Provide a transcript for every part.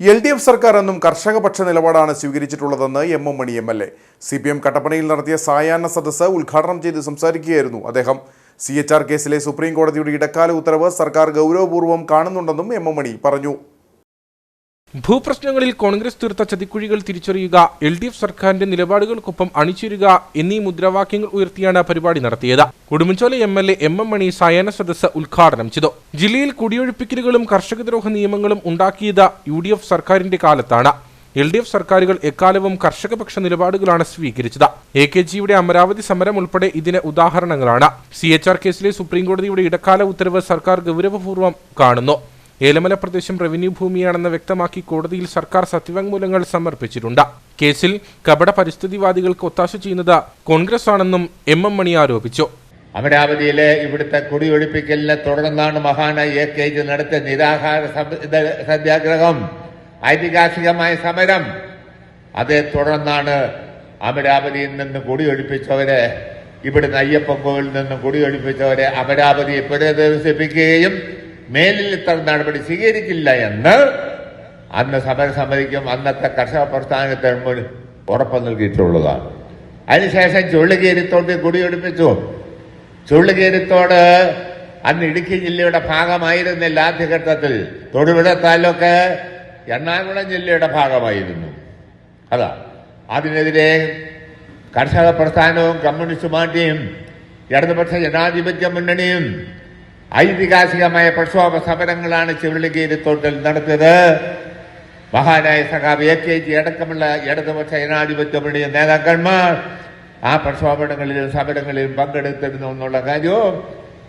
L D F സർക്കാർ എന്നും കർഷകപക്ഷ നിലപാടാണ് സ്വീകരിച്ചിട്ടുള്ളതെന്ന് M M Mani M L A. C P M കട്ടപ്പനയിൽ നടത്തിയ സായാഹ്ന സദസ്സ് ഉദ്ഘാടനം ചെയ്ത് സംസാരിക്കുകയായിരുന്നു അദ്ദേഹം. സി എച്ച് ആർ കേസിലെ സുപ്രീം കോടതിയുടെ ഇടക്കാല ഉത്തരവ് സർക്കാർ ഗൗരവപൂർവം കാണുന്നുണ്ടെന്നും എം എം മണി പറഞ്ഞു. ഭൂപ്രശ്നങ്ങളിൽ കോൺഗ്രസ് തീർത്ത ചതിക്കുഴികൾ തിരിച്ചറിയുക എൽ ഡി എഫ് സർക്കാരിന്റെ നിലപാടുകൾക്കൊപ്പം അണിചേരുക എന്നീ മുദ്രാവാക്യങ്ങൾ ഉയർത്തിയാണ് പരിപാടി നടത്തിയത്. Udumbanchola M L A M M Mani സായാഹ്ന സദസ്സ് ഉദ്ഘാടനം ചെയ്തു. ജില്ലയിൽ കുടിയൊഴിപ്പിക്കലുകളും കർഷകദ്രോഹ നിയമങ്ങളും ഉണ്ടാക്കിയത് യു ഡി എഫ് സർക്കാരിന്റെ കാലത്താണ്. എൽ ഡി എഫ് സർക്കാരുകൾ എക്കാലവും കർഷകപക്ഷ നിലപാടുകളാണ് സ്വീകരിച്ചത്. എ കെ ജിയുടെ അമരാവതി സമരം ഉൾപ്പെടെ ഇതിന് ഉദാഹരണങ്ങളാണ്. സി എച്ച് ആർ കേസിലെ സുപ്രീംകോടതിയുടെ ഇടക്കാല ഉത്തരവ് സർക്കാർ ഗൗരവപൂർവം കാണുന്നു. ഏലമല പ്രദേശം റവന്യൂ ഭൂമിയാണെന്ന് വ്യക്തമാക്കി കോടതിയിൽ സർക്കാർ സത്യവാങ്മൂലങ്ങൾ സമർപ്പിച്ചിട്ടുണ്ട്. കേസിൽ കപട പരിസ്ഥിതിവാദികൾക്ക് ഒത്താശ ചെയ്യുന്നത് കോൺഗ്രസ് ആണെന്നും എം എം മണി ആരോപിച്ചു. അമരാവതിയിലെ ഇവിടുത്തെ കുടിയൊഴിപ്പിക്കലിനെ തുടർന്നാണ് മഹാനായി എ കെ ജി നടത്തിയ നിരാഹാര സത്യാഗ്രഹം ഐതിഹാസികമായ സമരം. അതേ തുടർന്നാണ് അമരാവതിയിൽ നിന്ന് കുടിയൊഴിപ്പിച്ചവരെ ഇവിടുന്ന് അയ്യപ്പൻ കോവിൽ നിന്ന് കുടിയൊഴിപ്പിച്ചവരെ അമരാവതിയെ പുനരധിവസിപ്പിക്കുകയും മേലിൽ ഇത്തരം നടപടി സ്വീകരിക്കില്ല എന്ന് അന്ന് സമരസമിതിക്കും അന്നത്തെ കർഷക പ്രസ്ഥാനത്തിന് മുന്നിൽ ഉറപ്പ് നൽകിയിട്ടുള്ളതാണ്. അതിനുശേഷം ചുള്ളികേരിത്തോട്ട് കുടിയൊഴിപ്പിച്ചു. ചുള്ളികേരിത്തോട് അന്ന് ഇടുക്കി ജില്ലയുടെ ഭാഗമായിരുന്നില്ല ആദ്യഘട്ടത്തിൽ തൊടുപുഴ താലൂക്ക് എറണാകുളം ജില്ലയുടെ ഭാഗമായിരുന്നു. അതാ അതിനെതിരെ കർഷക പ്രസ്ഥാനവും കമ്മ്യൂണിസ്റ്റ് പാർട്ടിയും ഇടതുപക്ഷ ജനാധിപത്യ മുന്നണിയും ഐതിഹാസികമായ പ്രക്ഷോഭ സമരങ്ങളാണ് ചുരുളിക്കേരിത്തോട്ടിൽ നടത്തിയത്. മഹാനായ സഖാബ് എ കെ ജി അടക്കമുള്ള ഇടതുപക്ഷ ജനാധിപത്യമുടിയ നേതാക്കന്മാർ ആ പ്രക്ഷോഭങ്ങളിലും സമരങ്ങളിലും പങ്കെടുത്തിരുന്നു എന്നുള്ള കാര്യവും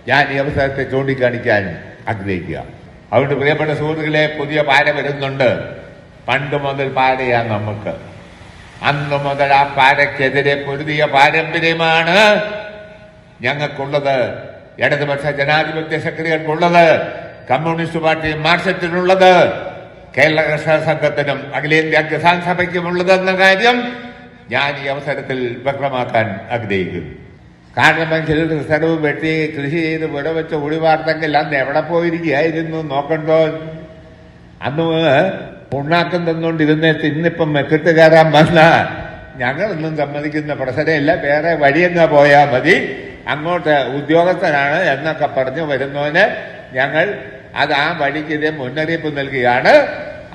ഞാൻ ഈ അവസരത്തെ ചൂണ്ടിക്കാണിക്കാൻ ആഗ്രഹിക്കുക. അതുകൊണ്ട് പ്രിയപ്പെട്ട സുഹൃത്തുക്കളെ പുതിയ പാര വരുന്നുണ്ട്. പണ്ട് മുതൽ പാരയാ നമുക്ക്. അന്ന് മുതൽ ആ പാരക്കെതിരെ പൊരുതിയ പാരമ്പര്യമാണ് ഞങ്ങൾക്കുള്ളത്. ഇടതുപക്ഷ ജനാധിപത്യ ശക്തികൾക്കുള്ളത് കമ്മ്യൂണിസ്റ്റ് പാർട്ടി മാർക്സിസ്റ്റിനുള്ളത് കേരള കർഷക സംഘത്തിനും അഖിലേന്ത്യാ കിസാൻ സഭയ്ക്കും ഉള്ളതെന്ന കാര്യം ഞാൻ ഈ അവസരത്തിൽ വ്യക്തമാക്കാൻ ആഗ്രഹിക്കുന്നു. കാരണം ചില റിസർവ് വെട്ടി കൃഷി ചെയ്ത് വിടവെച്ച് ഒഴിവാർത്തെങ്കിൽ അന്ന് എവിടെ പോയിരിക്കുകയായിരുന്നു നോക്കണ്ടോ? അന്ന് ഉണ്ണാക്കം തന്നുകൊണ്ടിരുന്നേത്ത് ഇന്നിപ്പം മെക്കിട്ട് കയറാൻ വന്ന ഞങ്ങളൊന്നും സമ്മതിക്കുന്ന പ്രശ്നമില്ല. വേറെ വഴിയെന്നാ പോയാൽ മതി? അങ്ങോട്ട് ഉദ്യോഗസ്ഥനാണ് എന്നൊക്കെ പറഞ്ഞു വരുന്നവന് ഞങ്ങൾ അത് ആ വഴിക്കെതിരെ മുന്നറിയിപ്പ് നൽകുകയാണ്.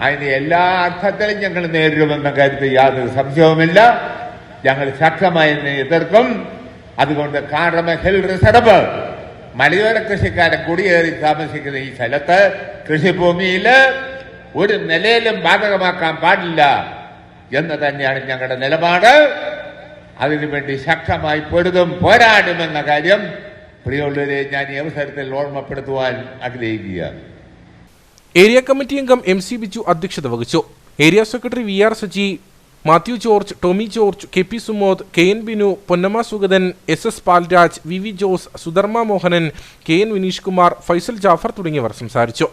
അതിന് എല്ലാ അർത്ഥത്തിലും ഞങ്ങൾ നേരിടുമെന്ന കാര്യത്തിൽ യാതൊരു സംശയവുമില്ല. ഞങ്ങൾ ശക്തമായി എതിർക്കും. അതുകൊണ്ട് കാർമ ഹിൽ റിസർവ് മലയോര കൃഷിക്കാരൻ കുടിയേറി താമസിക്കുന്ന ഈ സ്ഥലത്ത് കൃഷിഭൂമിയിൽ ഒരു നിലയിലും ബാധകമാക്കാൻ പാടില്ല എന്ന് തന്നെയാണ് ഞങ്ങളുടെ നിലപാട്. അതിനുവേണ്ടി ശക്തമായി പൊരുതും പോരാടുമെന്ന കാര്യം പ്രിയമുള്ളവരെ ഞാൻ ഈ അവസരത്തിൽ ഓർമ്മപ്പെടുത്തുവാൻ ആഗ്രഹിക്കുകയാണ്. ഏരിയ കമ്മിറ്റി അംഗം എം സി ബിജു അധ്യക്ഷത വഹിച്ചു. Area secretary V R Saji Mathew George Tomy George K P Sumod K N Binu Ponnamma Sugathan S S Palraj V V Jose Sudharma Mohanan K N Vineesh Kumar Faisal Jafar തുടങ്ങിയവർ സംസാരിച്ചു.